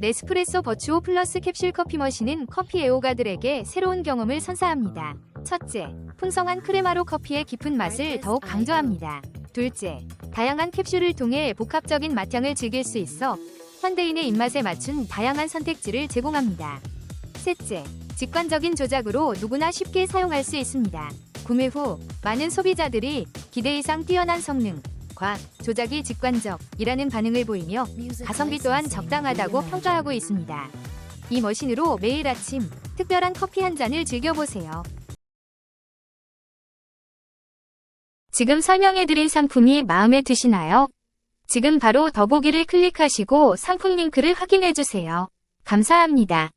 네스프레소 버추오 플러스 캡슐 커피 머신은 커피 애호가들에게 새로운 경험을 선사합니다. 첫째, 풍성한 크레마로 커피의 깊은 맛을 더욱 강조합니다. 둘째, 다양한 캡슐을 통해 복합적인 맛향을 즐길 수 있어 현대인의 입맛에 맞춘 다양한 선택지를 제공합니다. 셋째, 직관적인 조작으로 누구나 쉽게 사용할 수 있습니다. 구매 후 많은 소비자들이 기대 이상 뛰어난 성능, 과 조작이 직관적이라는 반응을 보이며 가성비 또한 적당하다고 평가하고 있습니다. 이 머신으로 매일 아침 특별한 커피 한 잔을 즐겨보세요. 지금 설명해드린 상품이 마음에 드시나요? 지금 바로 더보기를 클릭하시고 상품 링크를 확인해주세요. 감사합니다.